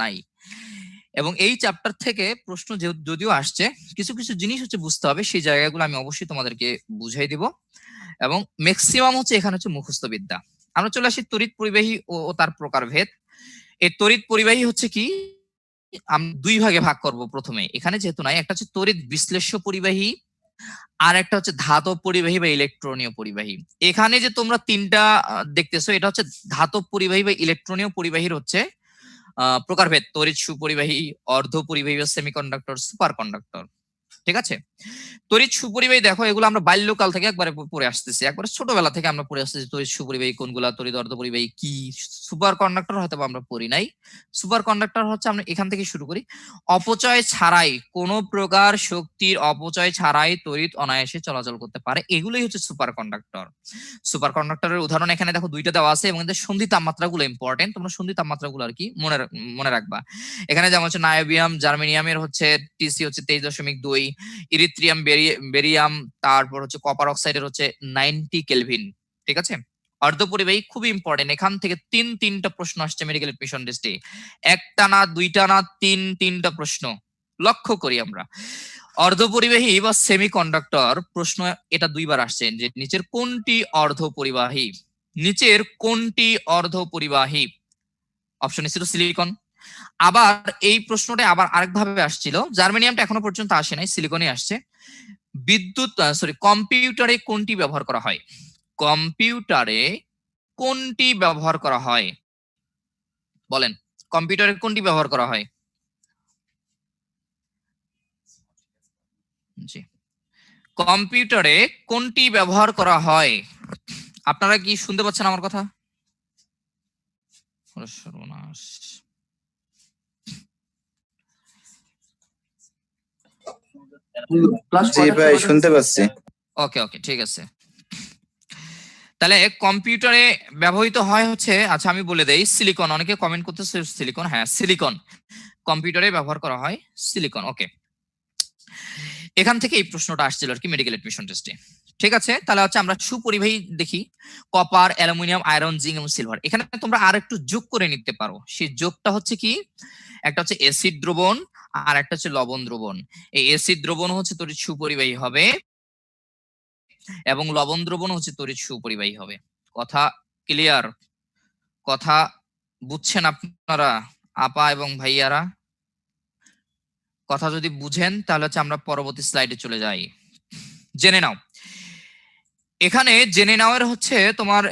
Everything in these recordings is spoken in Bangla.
নাই। এবং এই চ্যাপ্টার থেকে প্রশ্ন যদিও আসছে, কিছু কিছু জিনিস হচ্ছে বুঝতে হবে, সেই জায়গাগুলো আমি অবশ্যই তোমাদেরকে বুঝাই দিব। এবং ম্যাক্সিমাম হচ্ছে এখানে হচ্ছে মুখস্থ বিদ্যা। আমরা চলে আসি তড়িৎ পরিবাহী ও তার প্রকারভেদ। এই তড়িৎ পরিবাহী হচ্ছে কি, আমি দুই ভাগে ভাগ করব প্রথমে। এখানে যেহেতু নাই, একটা হচ্ছে তড়িৎ বিশ্লেষ্য পরিবাহী, আর একটা হচ্ছে ধাতব পরিবাহী বা ইলেকট্রনীয় পরিবাহী। এখানে যে তোমরা তিনটা দেখতেছো, এটা হচ্ছে ধাতব পরিবাহী বা ইলেকট্রনীয় পরিবাহীর হচ্ছে প্রকারভেদ তড়িৎ সুপরিবাহী অর্ধ পরিবাহী সেমিকন্ডাক্টর সুপার কন্ডাক্টর ঠিক আছে? তড়িৎ সুপরিবাহী দেখো, এগুলো আমরা বাল্যকাল থেকে একবারে পড়ে আসতেছি। একবারে ছোটবেলা থেকে আমরা পড়ে আসতেছি তড়িৎ সুপরিবাহী কোনগুলা, তড়িৎ অর্ধ পরিবাহী কি? সুপার কন্ডাক্টর হয়তো আমরা পড়ি নাই। সুপার কন্ডাক্টর হচ্ছে আমরা এখান থেকে শুরু করি। অপচয় ছাড়াই, কোনো প্রকার শক্তির অপচয় ছাড়াই তড়িৎ অনায়াসে চলাচল করতে পারে। এগুলোই হচ্ছে সুপার কন্ডাক্টর। সুপার কন্ডাক্টরের উদাহরণ এখানে দেখো, দুইটা দেওয়া আছে এবং এদের সন্ধি তাপমাত্রা গুলো ইম্পর্টেন্ট তোমরা সন্ধি তাপমাত্রা গুলো আর কি মনে মনে রাখবা। এখানে যেমন হচ্ছে নায়োবিয়াম জার্মেনিয়ামের হচ্ছে টিসি হচ্ছে তেইশ দশমিক দুই ইরিত্রিয়াম বেরিয়াম, তারপর হচ্ছে কপার অক্সাইডের হচ্ছে নাইনটি কেলভিন ঠিক আছে? অর্ধপরিবাহী খুবই ইম্পর্টেন্ট এখান থেকে তিন, তিনটা প্রশ্ন আসছে মেডিকেল এডমিশন টেস্টে একটা না, দুইটা না, তিন, তিনটা প্রশ্ন। লক্ষ্য করি আমরা। অর্ধপরিবাহী বা সেমি কন্ডাক্টর প্রশ্ন এটা দুইবার আসছে যে নিচের কোনটি অর্ধপরিবাহী? নিচের কোনটি অর্ধপরিবাহী? অপশন ছিল সিলিকন আবার এই প্রশ্নটা আবার আরেকভাবে আসছিল। জার্মেনিয়ামটা এখনও পর্যন্ত আসে নাই, সিলিকনে আসছে। বিদ্যুৎ সরি কম্পিউটারে কোনটি ব্যবহার করা হয়? কম্পিউটারে কোনটি ব্যবহার করা হয়? বলেন, কম্পিউটারে কোনটি ব্যবহার করা হয়? জি। কম্পিউটারে কোনটি ব্যবহার করা হয়? আপনারা কি শুনতে পাচ্ছেন আমার কথা? সর্বনাশ। জি ভাই শুনতে পাচ্ছি। ওকে ওকে ঠিক আছে। তাহলে কম্পিউটারে ব্যবহৃত হয় হচ্ছে আচ্ছা আমি বলে দেই সিলিকন অনেকে কমেন্ট করতেছে সিলিকন হ্যাঁ সিলিকন কম্পিউটারে ব্যবহার করা হয় সিলিকন ওকে এখান থেকে এই প্রশ্নটা আসছিল আর কি মেডিকেল এডমিশন টেস্টে ঠিক আছে তাহলে হচ্ছে আমরা সুপরিবাহী দেখি কপার অ্যালুমিনিয়াম আয়রন জিঙ্ক এবং সিলভার এখানে তোমরা আর একটু যোগ করে নিতে পারো। সেই যোগটা হচ্ছে কি? একটা হচ্ছে অ্যাসিড দ্রবণ আর একটা হচ্ছে লবণ দ্রবণ। এই অ্যাসিড দ্রবণ হচ্ছে তড়িৎ সুপরিবাহী হবে এবং লবণ দ্রবণ হচ্ছে তড়িৎ সুপরিবাহী হবে। কথা ক্লিয়ার কথা বুঝছেন আপনারা, আপা এবং ভাইয়ারা? কথা যদি বুঝেন, তাহলে হচ্ছে আমরা পরবর্তী স্লাইডে চলে যাই। জেনে নাও। এখানে জেনে নেওয়ার হচ্ছে তোমার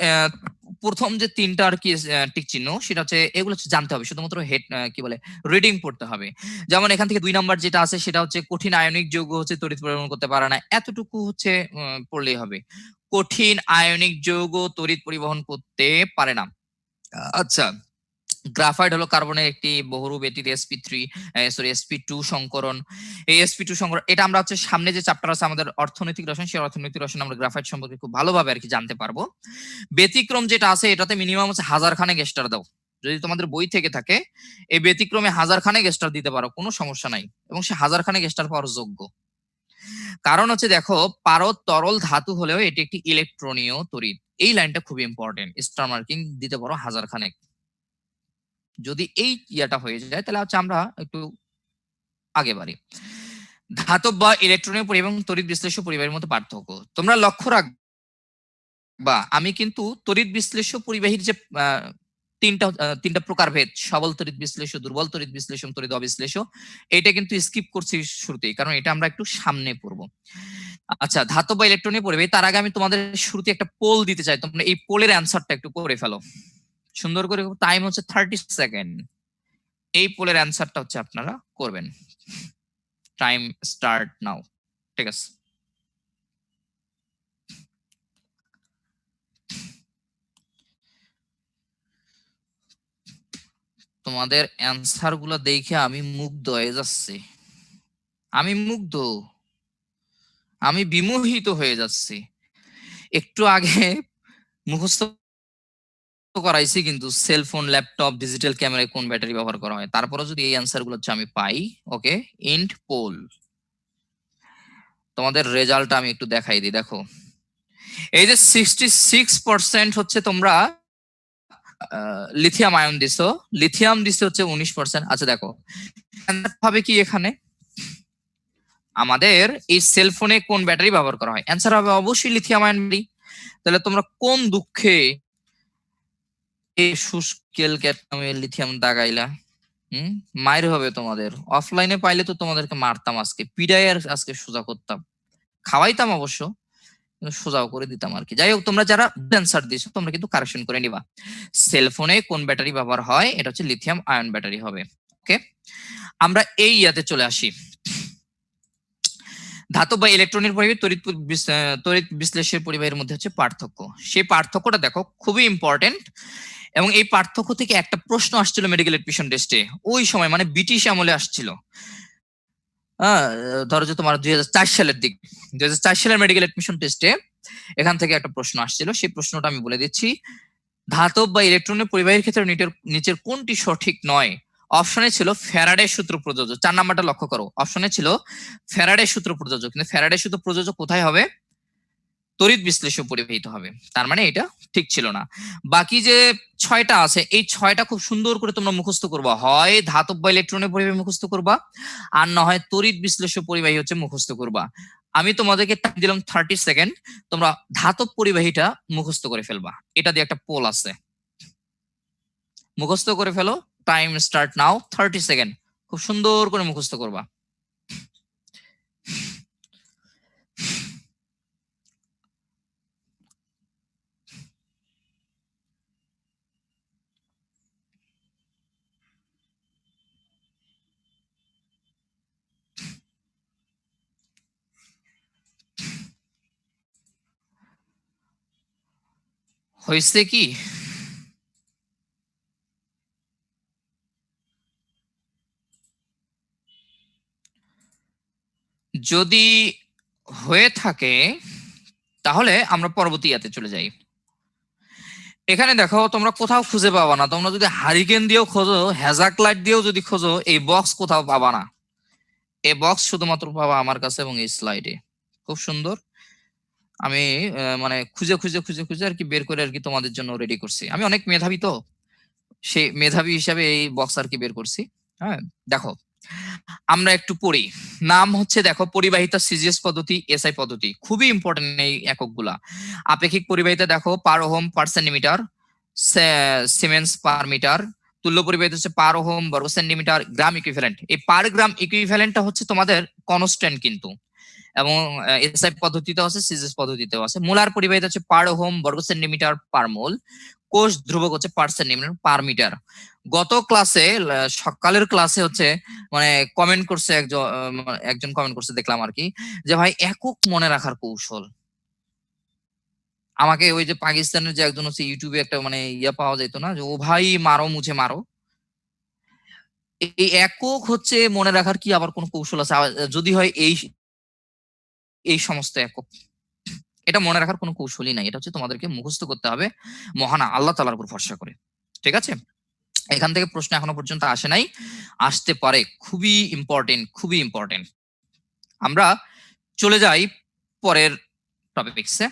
প্রথম যে তিনটা আর কি টিক চিহ্ন, সেটা হচ্ছে, এগুলো জানতে হবে। শুধুমাত্র হেড কি বলে রিডিং পড়তে হবে। যেমন এখান থেকে দুই নাম্বার যেটা আছে, সেটা হচ্ছে কঠিন আয়নিক যৌগ হচ্ছে তড়িৎ পরিবহন করতে পারে না। এতটুকু হচ্ছে পড়লেই হবে। কঠিন আয়নিক যৌগ তড়িৎ পরিবহন করতে পারে না। আচ্ছা গ্রাফাইট হলো কার্বনের একটি বহুরূপ এটির SP three sorry SP two সংকরণ। এই এসপি টু সংকরণ, এটা আমরা হচ্ছে সামনে যে চ্যাপ্টার আছে আমাদের অর্থনৈতিক রসায়ন, সেই অর্থনৈতিক রসায়ন আমরা গ্রাফাইট সম্পর্কে খুব ভালোভাবে আর কি জানতে পারব। ব্যতিক্রম যেটা আছে, এটাতে মিনিমাম হচ্ছে হাজার খানেক স্টার দাও। যদি তোমাদের বই থেকে থাকে, এই ব্যতিক্রমে হাজার খানেক স্টার দিতে পারো, কোনো সমস্যা নাই। এবং সে হাজার খানেক স্টার পাওয়ার যোগ্য। কারণ হচ্ছে দেখো, পারদ তরল ধাতু হলেও এটি একটি ইলেকট্রনীয় তড়িৎ। এই লাইনটা খুব ইম্পর্টেন্ট স্টার মার্কিং দিতে পারো হাজার খানেক যদি এই ইয়াটা হয়ে যায়, তাহলে হচ্ছে আমরা একটু আগে বাড়ি। ধাতব বা ইলেকট্রনীয় পরিবাহী এবং তড়িৎ বিশ্লেষ্য পরিবাহের মধ্যে পার্থক্য। তোমরা লক্ষ্য রাখবা, আমি কিন্তু তড়িৎ বিশ্লেষ্য পরিবাহীর যে তিনটা তিনটা প্রকারভেদ সবল তড়িৎ বিশ্লেষ্য, দুর্বল তড়িৎ বিশ্লেষণ তড়িৎ অবিশ্লেষ্য, এটা কিন্তু স্কিপ করছি শুরুতেই, কারণ এটা আমরা একটু সামনে পড়ব। আচ্ছা ধাতব বা ইলেকট্রনীয় পরিবাহী, তার আগে আমি তোমাদের শুরুতে একটা পোল দিতে চাই, তোমরা এই পোলের অ্যান্সারটা একটু করে ফেলো। সুন্দর করে টাইম হচ্ছে থার্টি সেকেন্ড এই পোলের অ্যান্সারটা হচ্ছে আপনারা করবেন। টাইম স্টার্ট নাও ঠিক আছে? তোমাদের অ্যান্সারগুলো দেখে আমি মুগ্ধ হয়ে যাচ্ছি। আমি মুগ্ধ। আমি বিমোহিত হয়ে যাচ্ছি। একটু আগে মুখস্থ করাইছি কিন্তু সেলফোন ল্যাপটপ ডিজিটাল ক্যামেরায় কোন ব্যাটারি ব্যবহার করা হয়? তারপরে যদি এই অ্যান্সারগুলো আমি পাই ওকে ইন্ট পোল তোমাদের রেজাল্টটা আমি একটু দেখাই দিই, দেখো। এই যে সিক্সটি সিক্স পার্সেন্ট হচ্ছে তোমরা লিথিয়াম আয়ন দিছো। লিথিয়াম দিছে হচ্ছে উনিশ পার্সেন্ট আচ্ছা দেখো। হবে কি এখানে? আমাদের এই সেলফোনে কোন ব্যাটারি ব্যবহার করা হয়? অ্যান্সার হবে অবশ্যই লিথিয়াম আয়ন তাহলে তোমরা কোন দুঃখে সুস্কেল ক্যাটনামে লিথিয়াম দাগাইলা। হুম? মায়ের হবে তোমাদের। অফলাইনে পাইলে তো তোমাদেরকে মারতাম আজকে। পিডাই আর আজকে সোজা করতাম। খাওয়াইতাম অবশ্য সোজাও করে দিতাম আর কি। যাই হোক, তোমরা যারা অ্যান্সার দিছো তোমরা কিন্তু কারেকশন করে নিবা। সেলফোনে কোন ব্যাটারি ব্যবহার হয়, এটা হচ্ছে লিথিয়াম আয়ন ব্যাটারি হবে। ওকে? আমরা এই ইয়াতে চলে আসি। ধাতব বা ইলেকট্রনের পরিবাহী তড়িৎ তড়িৎ বিশ্লেষের পরিবাহের মধ্যে হচ্ছে পার্থক্য। সেই পার্থক্যটা দেখো, খুবই ইম্পর্টেন্ট এবং এই পার্থক্য থেকে একটা প্রশ্ন আসছিল মেডিকেল এডমিশন টেস্টে ওই সময় মানে ব্রিটিশ আমলে আসছিল। ধরো যে তোমার দুই সালের দিক। দুই সালের মেডিকেল এডমিশন টেস্টে এখান থেকে একটা প্রশ্ন আসছিল। সেই প্রশ্নটা আমি বলে দিচ্ছি। ধাতব বা ইলেকট্রনের পরিবাহীর ক্ষেত্রে নিচের কোনটি সঠিক নয়? অপশনে ছিল ফ্যারাডে সূত্র প্রযোজ্য চার নাম্বারটা লক্ষ্য করো। অপশনে ছিল ফ্যারাডে সূত্র প্রযোজ্য কিন্তু ফ্যারাডে সূত্র প্রযোজ্য কোথায় হবে? তড়িৎ বিশ্লেষণ পরিবাহিত হবে। তার মানে এটা ঠিক ছিল না। বাকি যে ছয়টা আছে, এই ছয়টা খুব সুন্দর করে তোমরা মুখস্থ করবা। হয় ধাতব ইলেকট্রনের পরিবাহী মুখস্থ করবা, আর না হয় তড়িৎ বিশ্লেষণ পরিবাহী হচ্ছে মুখস্থ করবা। আমি তোমাদেরকে time দিলাম থার্টি সেকেন্ড তোমরা ধাতব পরিবাহীটা মুখস্থ করে ফেলবা। এটা দিয়ে একটা পোল আছে। মুখস্থ করে ফেলো। Time start now thirty second খুব সুন্দর করে মুখস্থ করবা। হয়েছে কি? যদি হয়ে থাকে, তাহলে আমরা পরবর্তী ইয়াতে চলে যাই। এখানে দেখো, তোমরা কোথাও খুঁজে পাবা না। তোমরা যদি হারিকেন দিয়েও খোঁজো, হ্যাজাক লাইট দিয়েও যদি খোঁজো, এই বক্স কোথাও পাবা না। এই বক্স শুধুমাত্র পাবা আমার কাছে এবং এই স্লাইডে খুব সুন্দর। আমি মানে খুঁজে খুঁজে খুঁজে খুঁজে আর কি বের করে আর কি তোমাদের জন্য রেডি করছি। আমি অনেক মেধাবী তো। সেই মেধাবী হিসাবে এই বক্স আর কি বের করছি। হ্যাঁ দেখো। আমরা একটু পড়ি। নাম হচ্ছে দেখো পরিবাহিতা সিজিএস পদ্ধতি, এসআই পদ্ধতি। খুবই ইম্পর্টেন্ট এই এককগুলা। আপেক্ষিক পরিবাহিতা দেখো per ohm per centimetre siemens per metre. তুল্য পরিবাহিতা হচ্ছে পার হোম বর্গ সেন্টিমিটার, গ্রাম ইকুইভ্যালেন্ট এই পার গ্রাম ইকুইভ্যালেন্টটা হচ্ছে তোমাদের কনস্ট্যান্ট কিন্তু। এবং এসআই পদ্ধতিতেও আছে, সিজিএস পদ্ধতিতেও আছে। মোলার পরিবাহিতা হচ্ছে পার হোম বর্গ সেন্টিমিটার পার মোল। কোষ ধ্রুবক হচ্ছে পার সেন্টিমিটার, পার মিটার। গত ক্লাসে সকালের ক্লাসে হচ্ছে মানে কমেন্ট করছে একজন একজন কমেন্ট করছে, দেখলাম আর কি, যে ভাই একক মনে রাখার কৌশল। আমাকে ওই যে পাকিস্তানের যে একজন হচ্ছে ইউটিউবে একটা মানে ইয়া পাওয়া যেত না, যে ও ভাই মারো, মুছে মারো। এই একক হচ্ছে মনে রাখার কি আবার কোন কৌশল আছে? যদি হয় এই এই সমস্ত একক। এটা মনে রাখার কোনো কৌশলই নাই, এটা হচ্ছে তোমাদেরকে মুখস্থ করতে হবে মহানা আল্লাহ তালার উপর ভরসা করে। ঠিক আছে? এখান থেকে প্রশ্ন এখনও পর্যন্ত আসে নাই। আসতে পারে। খুবই ইম্পর্টেন্ট খুবই ইম্পর্টেন্ট আমরা চলে যাই পরের টপিকসে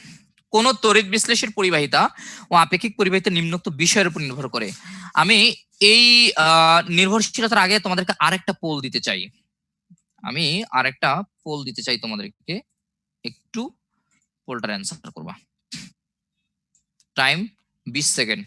কোন তড়িৎ বিশ্লেষের পরিবাহিতা ও আপেক্ষিক পরিবাহিতা নিম্নোক্ত বিষয়ের উপর নির্ভর করে। আমি এই নির্ভরশীলতার আগে তোমাদেরকে আরেকটা পোল দিতে চাই। আমি আরেকটা পোল দিতে চাই তোমাদেরকে। একটু পোলটার অ্যান্সার করবা। টাইম বিশ সেকেন্ড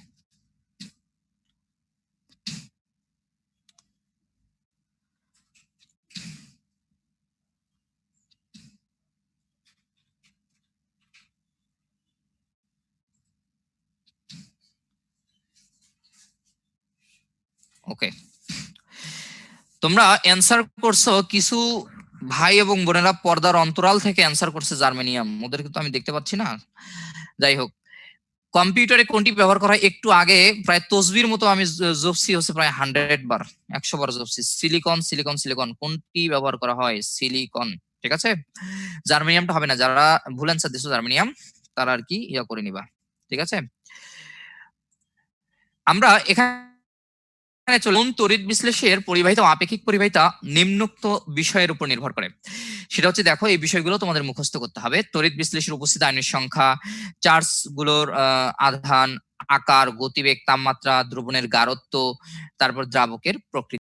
ওকে তোমরা অ্যান্সার করছ কিছু ভাই এবং বোনেরা পর্দার অন্তরাল থেকে অ্যান্সার করছে জার্মেনিয়াম ওদেরকে তো আমি দেখতে পাচ্ছি না। যাই হোক, কম্পিউটারে কোনটি ব্যবহার করা হয়? একটু আগে প্রায় তসবির মতো আমি জপসি হচ্ছে প্রায় হান্ড্রেড বার, একশো বার জপসি। সিলিকন সিলিকন সিলিকন কোনটি ব্যবহার করা হয়? সিলিকন ঠিক আছে? জার্মেনিয়ামটা হবে না। যারা ভুল অ্যান্সার দিছো জার্মেনিয়াম তারা আর কি ইয়া করে নিবা। ঠিক আছে? আমরা এখানে এখানে চলুন, তড়িৎ বিশ্লেষের পরিবাহিতা আপেক্ষিক পরিবাহিতা নিম্নোক্ত বিষয়ের উপর নির্ভর করে। সেটা হচ্ছে, দেখো, এই বিষয়গুলো তোমাদের মুখস্থ করতে হবে। তড়িৎ বিশ্লেষের উপস্থিত আয়নের সংখ্যা চার্জগুলোর আধান, আকার, গতিবেগ, তাপমাত্রা, দ্রবণের গাঢ়ত্ব, তারপর দ্রাবকের প্রকৃতি।